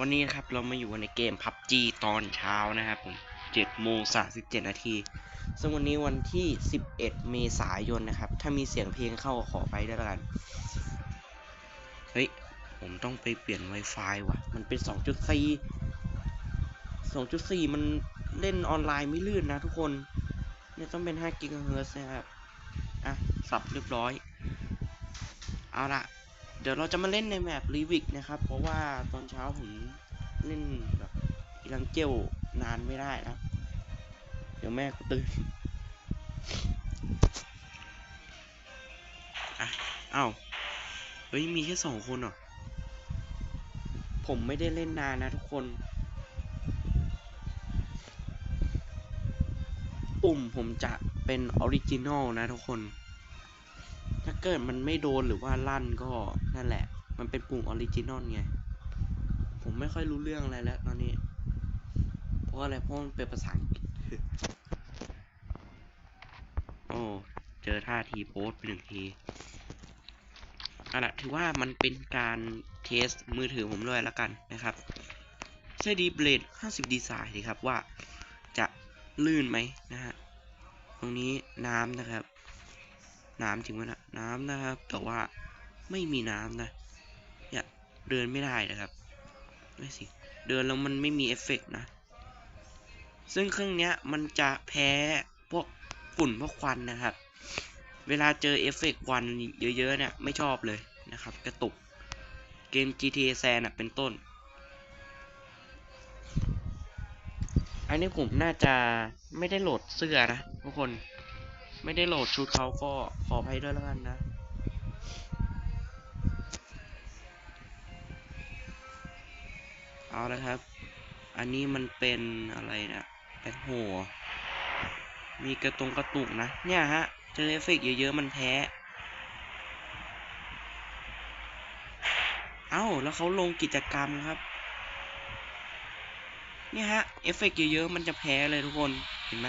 วันนี้นะครับเรามาอยู่ในเกม PUBG ตอนเช้านะครับผม7โมง37นาที ซึ่งวันนี้วันที่ 11 เมษายนนะครับ ถ้ามีเสียงเพลงเข้าขอไปด้วยกัน เฮ้ย ผมต้องไปเปลี่ยน Wi-Fi ว่ะ มันเป็น 2.4 2.4 มันเล่นออนไลน์ไม่ลื่นนะทุกคน เนี่ยต้องเป็น5 g h z นะครับ อะ สับเรียบร้อย เอาละ เดี๋ยวเราจะมาเล่นในแมปรีวิกนะครับ เพราะว่าตอนเช้าผมเล่นแบบอีลังเจลนานไม่ได้นะ เดี๋ยวแม่ก็ตื่นอะเอ้าเฮ้ย มีแค่สองคนเหรอ ผมไม่ได้เล่นนานนะทุกคน ปุ่มผมจะเป็นออริจินอลนะทุกคน ถ้าเกิดมันไม่โดนหรือว่าลั่นก็นั่นแหละ มันเป็นปุ่มออริจินอลไง ผมไม่ค่อยรู้เรื่องอะไรแล้วตอนนี้ เพราะอะไรเพราะมันเป็นภาษาอังกฤษโอ้เจอท่าทีโพสไปหนึ่งทีเอาละถือว่ามันเป็นการเทสมือถือผมด้วยแล้วกันนะครับ ใช้ดีเบลด50 ดีไซน์สิครับว่าจะลื่นไหมนะฮะ ตรงนี้น้ำนะครับ น้ำถึงไหมนะ น้ำนะครับ แต่ว่าไม่มีน้ำนะเนี่ยเดินไม่ได้นะครับ ไม่สิ เดินแล้วมันไม่มีเอฟเฟกต์นะ ซึ่งเครื่องเนี้ยมันจะแพ้พวกฝุ่นพวกควันนะครับ เวลาเจอเอฟเฟกต์ควันเยอะๆเนี่ยไม่ชอบเลยนะครับ กระตุก เกม GTA San นะเป็นต้น อันนี้ผมน่าจะไม่ได้โหลดเสื้อนะทุกคน ไม่ได้โหลดชุดเขาก็ขออภัยด้วยแล้วกันนะ เอาละครับ อันนี้มันเป็นอะไรนะเป็นโหมีกระตรงกระตุกนะ เนี่ยฮะเจอเอฟเฟกต์เยอะๆ มันแพ้ เอ้า แล้วเขาลงกิจกรรมครับ เนี่ยฮะ เอฟเฟกต์เยอะๆ มันจะแพ้เลยทุกคน เห็นไหม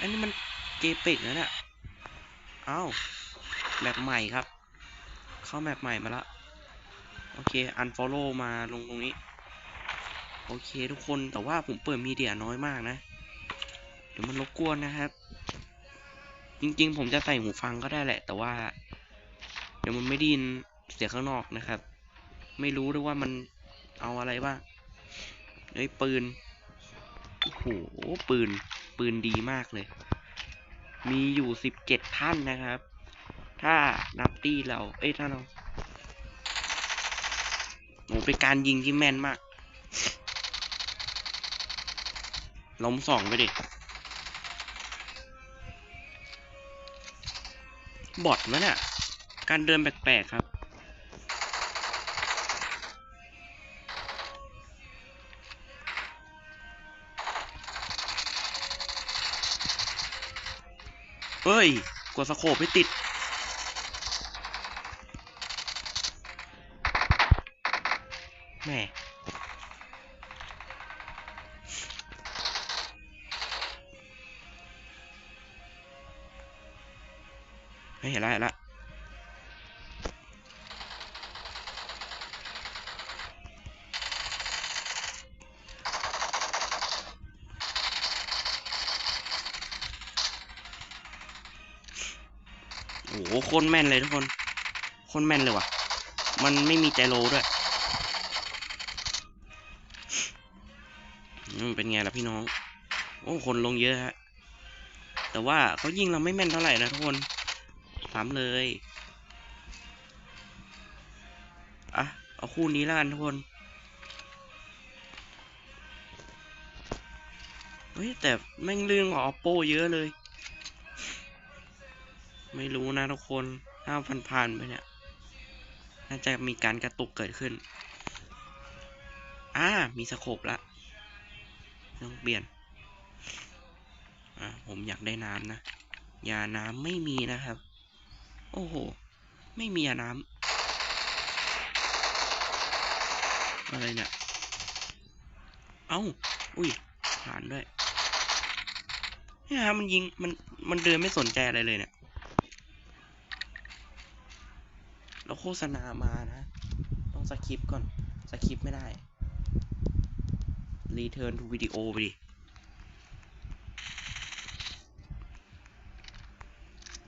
อันนี้มัน เกปิกแล้วเนี่ยเอ้าแมปใหม่ครับ เข้าแมปใหม่มาล้วโอเค unfollow มาลงตรงนี้ โอเคทุกคน แต่ว่าผมเปิดมีเดียน้อยมากนะ เดี๋ยวมันรบกวนนะครับ จริงๆ ผมจะใส่หูฟังก็ได้แหละ แต่ว่า เดี๋ยวมันไม่ได้ยินเสียงข้างนอกนะครับ ไม่รู้ด้วยว่ามันเอาอะไรบ้างเอ้ยปืน โอ้โห ปืน ปืนดีมากเลย มีอยู่สิบเจ็ดท่านนะครับ ถ้านับตีเรา เอ้ยถ้าเราโหเป็นการยิงที่แม่นมาก ล้มสองไปดิบอดมั้ยน่ะ การเดินแปลกๆครับ ย กดสโคปไม่ติด แม่เฮ้ยเห็นแล้วเห็นแล้ว คนแม่นเลยทุกคนโคนแม่นเลยว่ะ มันไม่มีใจโลด้วยอืมเป็นไงล่ะพี่น้อง โอ้คนลงเยอะฮะ แต่ว่าเขายิงเราไม่แม่นเท่าไหร่นะทุกคนซ้ำเลย อะ เอาคู่นี้แล้วกันทุกคน เฮ้ยแต่แม่งลื่นกว่า oppo เยอะเลย ไม่รู้นะทุกคนถ้าผ่านๆไปเนี่ย น่าจะมีการกระตุกเกิดขึ้น อ่า มีสโคปละต้องเปลี่ยน อ่า ผมอยากได้น้ำนะ ยาน้ำไม่มีนะครับ โอ้โห ไม่มียาน้ำ อะไรเนี่ย เอ้า อุ้ย ผ่านด้วยเนี่ยฮะมันยิง มัน มันเดินไม่สนใจอะไรเลยเนี่ย แล้วโฆษณามานะ ต้องสคิปก่อน สคริปไม่ได้ return to video ไปดิ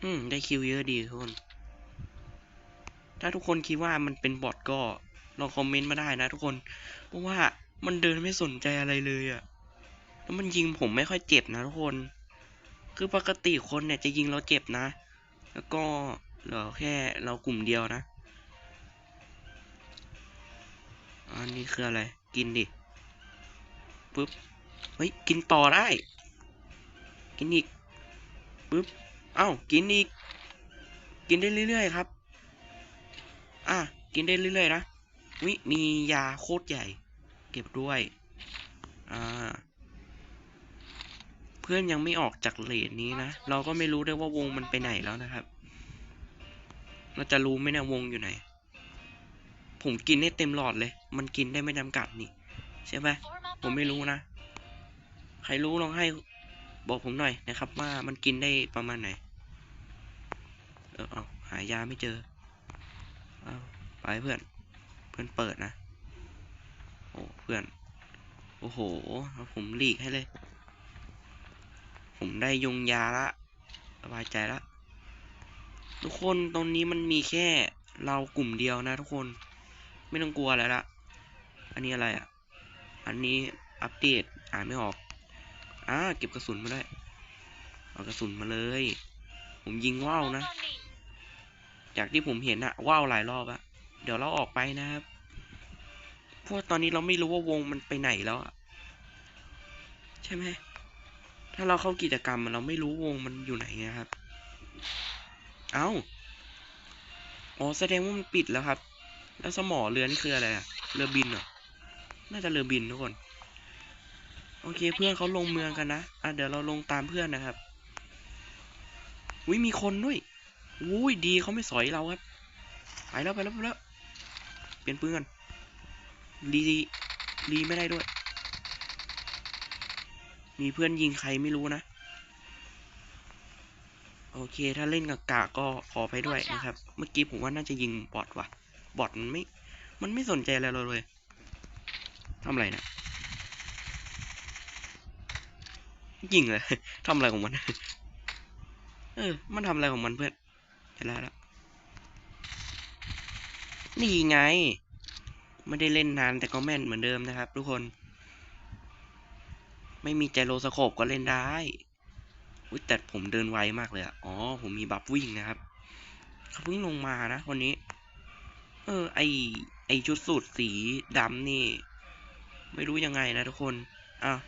อืม ได้คิวเยอะดีทุกคน ถ้าทุกคนคิดว่ามันเป็นบอทก็ลองคอมเมนต์มาได้นะทุกคน เพราะว่ามันเดินไม่สนใจอะไรเลยอะแล้วมันยิงผมไม่ค่อยเจ็บนะทุกคน คือปกติคนเนี่ยจะยิงเราเจ็บนะ แล้วก็ เหลือแค่เรากลุ่มเดียวนะ อันนี้คืออะไร กินดิ ปึ๊บ เฮ้ย กินต่อได้ กินอีก ปึ๊บ เอ้า กินอีก กินได้เรื่อยๆครับ อะ กินได้เรื่อยๆนะ วิมียาโคตรใหญ่ เก็บด้วย อ่าเพื่อนยังไม่ออกจากเลนนี้นะ เราก็ไม่รู้ด้วยว่าวงมันไปไหนแล้วนะครับ เราจะรู้ไหมนะวงอยู่ไหน ผมกินได้เต็มหลอดเลย มันกินได้ไม่จำกัดนี่ ใช่ไหมผมไม่รู้นะ ใครรู้ลองให้บอกผมหน่อยนะครับ ว่ามันกินได้ประมาณไหน เออเอาหายาไม่เจอเอาไปเพื่อน เพื่อนเปิดนะ โอ้เพื่อน โอ้โห ผมหลีกให้เลย ผมได้ยงยาละสบายใจละ ทุกคนตรงนี้มันมีแค่เรากลุ่มเดียวนะทุกคน ไม่ต้องกลัวอะไรละอันนี้อะไรอะ อันนี้อัปเดตอ่านไม่ออกอ่าเก็บกระสุนมาด้วยเอากระสุนมาเลย ผมยิงว่าวนะ จากที่ผมเห็นอะว่าวหลายรอบอะเดี๋ยวเราออกไปนะครับเพราะว่าตอนนี้เราไม่รู้ว่าวงมันไปไหนแล้วอะใช่ไหมถ้าเราเข้ากิจกรรมเราไม่รู้วงมันอยู่ไหนไงครับ เอ้า อ๋อแสดงว่ามันปิดแล้วครับ แล้วสมอเรือนี่คืออะไรอะเรือบินเหรอ น่าจะเรือบินทุกคน โอเคเพื่อนเขาลงเมืองกันนะ อะเดี๋ยวเราลงตามเพื่อนนะครับวิมีคนด้วยอุ้ยดีเขาไม่สอยเราครับ ไปแล้วไปแล้วไปแล้ว เปลี่ยนปืนกันรีรีไม่ได้ด้วย มีเพื่อนยิงใครไม่รู้นะ โอเค ถ้าเล่นกับกากก็ขอไปด้วยนะครับ เมื่อกี้ผมว่าน่าจะยิงบอทว่ะ บอทมันไม่ มันไม่สนใจอะไรเราเลยทำอะไรเนะยิงเลยทำอะไรของมัน เออ มันทำอะไรของมันเพื่อนเห็นแล้วละนี่ไง ไม่ได้เล่นนานแต่ก็แม่นเหมือนเดิมนะครับ ทุกคน ไม่มีใจโรสโคปก็เล่นได้ อุ้ยแต่ผมเดินไวมากเลยอะอ๋อ ผมมีบัฟวิ่งนะครับเขาเพิ่งลงมานะวันนี้ เออ ไอไอชุดสูทสีดำนี่ ไม่รู้ยังไงนะทุกคนอ้าว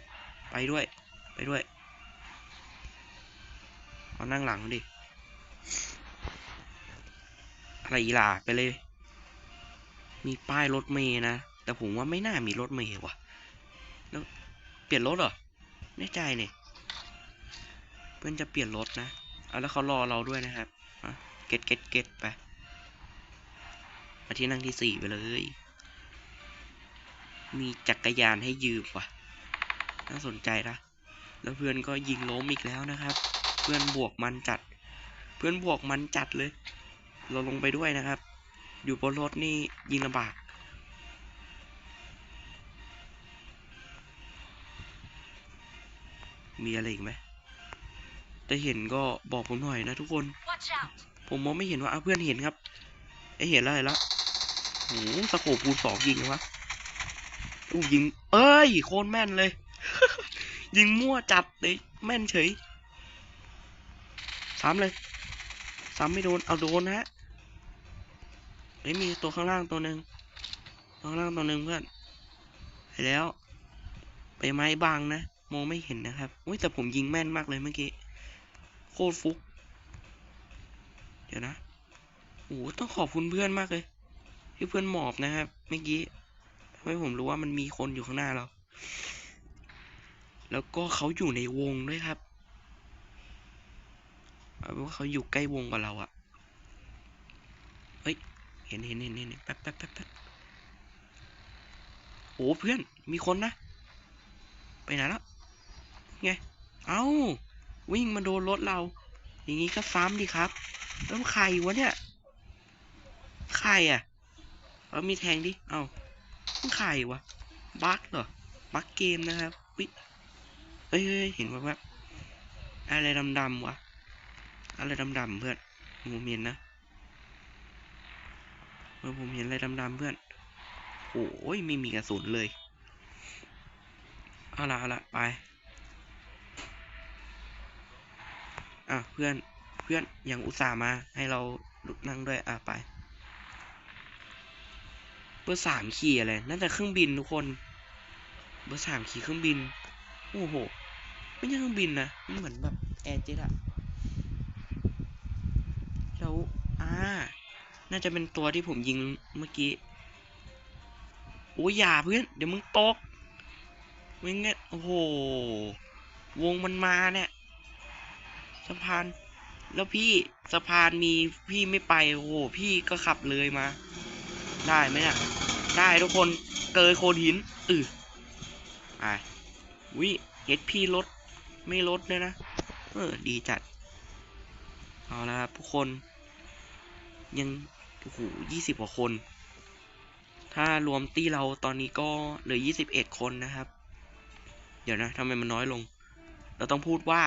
ไปด้วย ไปด้วย เอานั่งหลังดิ อะไรอีหล่าไปเลย มีป้ายรถเมย์นะ แต่ผมว่าไม่น่ามีรถเมย์ว่ะ แล้วเปลี่ยนรถเหรอ แน่ใจเนี่ย เพื่อนจะเปลี่ยนรถนะเอาแล้วเขารอเราด้วยนะครับเก็ตเก็ตเก็ตไปมาที่นั่งที่สี่ไปเลย มีจักรยานให้ยืมว่ะ น่าสนใจนะ แล้วเพื่อนก็ยิงล้มอีกแล้วนะครับ เพื่อนบวกมันจัด เพื่อนบวกมันจัดเลย เราลงไปด้วยนะครับ อยู่บนรถนี่ยิงลำบาก มีอะไรอีกไหม ถ้าเห็นก็บอกผมหน่อยนะทุกคน Watch out! ผมมองไม่เห็นว่าเอาเพื่อนเห็นครับไอยเห็นแล้วเห็นแล้วโอ้โหสโคปคูณสองยิงเลยวะอู้ยิง เอ้ย โคตรแม่นเลย ยิงมั่วจัดเลยแม่นเฉยซ้ำเลยซ้ำไม่โดน เอาโดนนะฮะเอ้ยมีตัวข้างล่างตัวหนึ่งตัวข้างล่างตัวหนึ่งเพื่อนไปแล้ว ไปไม้บางนะมองไม่เห็นนะครับอุ้ยแต่ผมยิงแม่นมากเลยเมื่อกี้โคตรฟุก เดี๋ยวนะโอ้โหต้องขอบคุณเพื่อนมากเลย ที่เพื่อนหมอบนะครับเมื่อกี้ทำให้ผมรู้ว่ามันมีคนอยู่ข้างหน้าเรา แล้วก็เขาอยู่ในวงด้วยครับเอาเป็นว่าเขาอยู่ใกล้วงกับเราอะเฮ้ย เห็นเห็นเห็นเห็นแป๊บแป๊บแป๊บแป๊บโอ้เพื่อน มีคนนะ ไปไหนแล้ว ไง เอ้า วิ่งมาโดนรถเรา อย่างนี้ก็ซ้ำดิครับแล้วใครวะเนี่ย ใครอะเอามีแทงดิ เอาใครวะ บั๊กเหรอ บั๊กเกมนะครับวิเฮ้ยเฮ้ยเห็นว่าแบบอะไรดำๆวะ อะไรดำๆเพื่อนผมเห็นนะเออผมเห็นอะไรดำๆเพื่อน โอ้ยไม่มีกระสุนเลย เอาละเอาละไป อะเพื่อนเพื่อนยังอุตส่าห์มาให้เราลุกนั่งด้วยอะไปเบอร์สามขี่อะไรน่าจะเครื่องบินทุกคนเบอร์สามขี่เครื่องบินโอ้โหไม่ใช่เครื่องบินนะมันเหมือนแบบแอร์เจ็ตอะแล้วอ่าน่าจะเป็นตัวที่ผมยิงเมื่อกี้โอ้ยอย่าเพื่อน เดี๋ยวมึงตกไม่งั้นโอ้โห วงมันมาเนี่ย สะพาน แล้วพี่สะพานมีพี่ไม่ไปโอ้โหพี่ก็ขับเลยมา ได้ไหมเนี่ยได้ทุกคนเกยโคนหินอือไปวิเฮดพี่ลดไม่ลดเลยนะเออดีจัด เอาละครับทุกคน ยังโอ้โหยี่สิบกว่าคน ถ้ารวมตี้เราตอนนี้ก็เหลือยี่สิบเอ็ดคนนะครับ เดี๋ยวนะทำไมมันน้อยลง เราต้องพูดว่า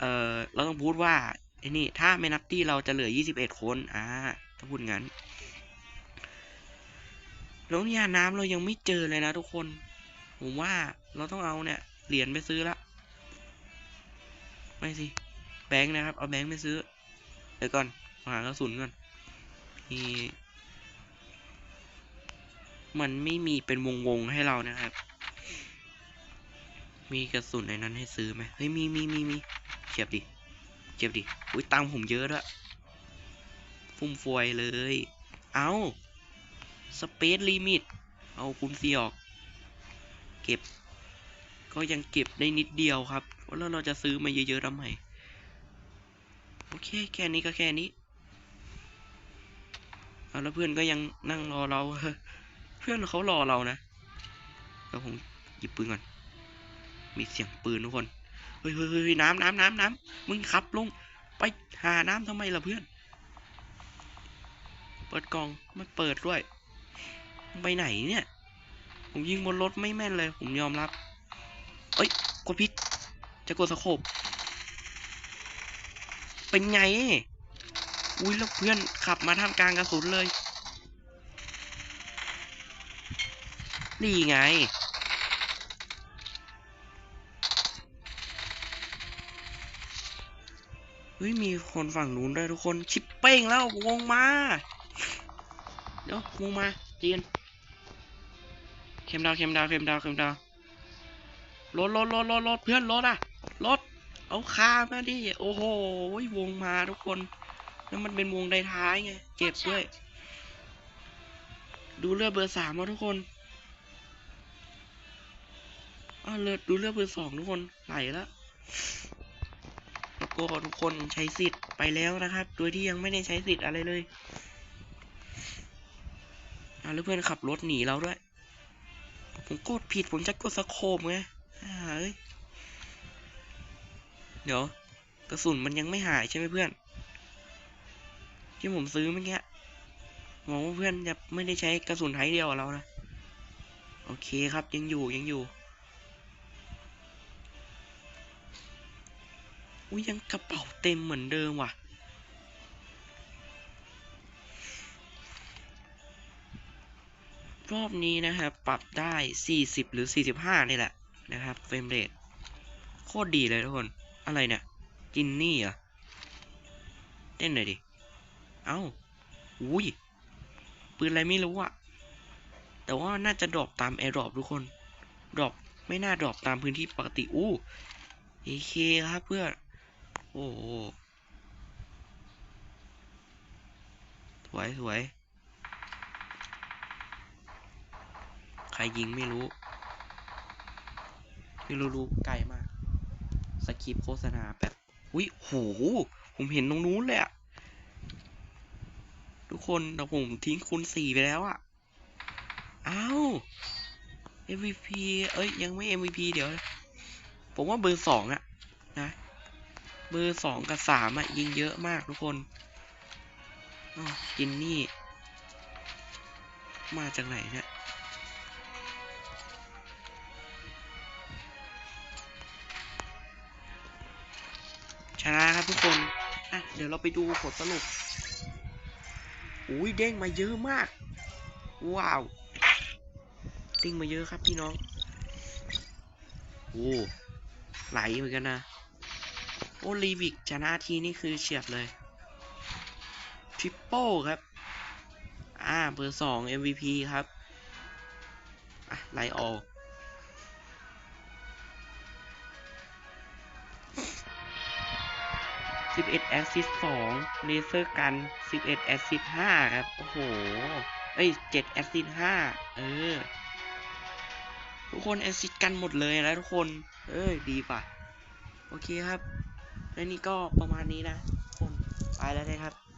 เออเราต้องพูดว่าไอ้นี่ถ้าไม่นับตี้เราจะเหลือยี่สิบเอ็ดคนอ่าต้องพูดงั้นแล้วเนี่ยน้ำเรายังไม่เจอเลยนะทุกคน ผมว่าเราต้องเอาเนี่ยเหรียญไปซื้อละไม่สิแบงค์นะครับ เอาแบงค์ไปซื้อเดี๋ยวก่อนหากระสุนก่อนนี่มันไม่มีเป็นวงวงๆให้เรานะครับ มีกระสุนในนั้นให้ซื้อไหมเฮ้ยมีมีมีมี เฉียบดิเฉียบดิ อุ้ยตังผมเยอะด้วย ฟุ่มฟวยเลย เอาสเปซลิมิต เอาคุณเสียออก เก็บ ก็ยังเก็บได้นิดเดียวครับ แล้วเราจะซื้อมาเยอะๆทำไม โอเค แค่นี้ก็แค่นี้ เอาแล้วเพื่อนก็ยังนั่งรอเรา เพื่อนเขารอเรานะแล้วผมหยิบปืนก่อน มีเสียงปืนทุกคน เฮ้ยเฮ้ยเฮ้ยน้ำน้ำน้ำน้ำมึงขับลงไปหาน้ำทำไมล่ะเพื่อน เปิดกล่องไม่เปิดด้วย ไปไหนเนี่ย ผมยิงบนรถไม่แม่นเลย ผมยอมรับ เอ้ย กดผิดจะกดสโคบเป็นไง อุ้ยแล้วเพื่อนขับมาท่ามกลางกระสุนเลย นี่ไง เฮ้ยมีคนฝั่งนู้นด้วยทุกคนชิปเป้งแล้ววงมา เดี๋ยววงมาเจียนเข้มดาวเข้มดาวเข้มดาวเข้มดาวรถรถรถรถรถเพื่อนรถอะรถเอาคามาดิโอ้โหวงมาทุกคน แล้วมันเป็นวงไดท้ายไงเจ็บด้วย ดูเลือดเบอร์สามมาทุกคนอ้าวเลือดดูเลือดเบอร์สองทุกคนไหลแล้ว แล้วก็ทุกคนใช้สิทธิ์ไปแล้วนะครับ โดยที่ยังไม่ได้ใช้สิทธิ์อะไรเลยอ่าแล้วเพื่อนขับรถหนีเราด้วย ผมกดผิดผมจะกดสโคบไงเอ้ย เดี๋ยว กระสุนมันยังไม่หายใช่ไหมเพื่อน ที่ผมซื้อเมื่อกี้หวังว่าเพื่อนจะไม่ได้ใช้กระสุนไทยเดียวเรานะ โอเคครับยังอยู่ยังอยู่ อุ้ยยังกระเป๋าเต็มเหมือนเดิมว่ะ รอบนี้นะครับ ปรับได้ 40 หรือ 45 นี่แหละนะครับ เฟรมเรทโคตรดีเลยทุกคน อะไรเนี่ย จินนี่เหรอ เต้นหน่อยดิ เอ้า อุ้ย ปืนอะไรไม่รู้อะแต่ว่าน่าจะดรอปตามแอร์ดรอปทุกคน ดรอปไม่น่าดรอปตามพื้นที่ปกติ อู้เอเคครับเพื่อน อ้โหสวยสวย ใครยิงไม่รู้ ไม่รู้รู้ไกลมาก สคริปโฆษณาแบบอุ้ยโห ผมเห็นตรงนู้นเลยอะทุกคนแต่ผมทิ้งคูณสี่ไปแล้วอะอ้าว MVP เอ้ย ยังไม่ MVP เดี๋ยว ผมว่าเบอร์สองอะ มือสองกับสามอะยิงเยอะมากทุกคนจินนี่ มาจากไหนเนี่ยชนะครับทุกคน อะ เดี๋ยวเราไปดูผลสรุป อุ้ยเด้งมาเยอะมาก ว้าว ติ้งมาเยอะครับพี่น้อง โอ้ ไหลเหมือนกันนะ โอ้ลีวิกชนะทีนี่คือเฉียบเลยทริปเปิลครับ อ่าเบอร์สอง MVP ครับอะไลออกสิบเอ็ดแอสซิสสองเลเซอร์กันสิบเอ็ดแอสซิสห้าครับ โอ้โห เอ้ยเจ็ดแอสซิสห้าเออ ทุกคนแอสซิสกันหมดเลยนะทุกคน เอ้ย ดีป่ะ โอเคครับ และนี่ก็ประมาณนี้นะทุกคนไปแล้วนะครับ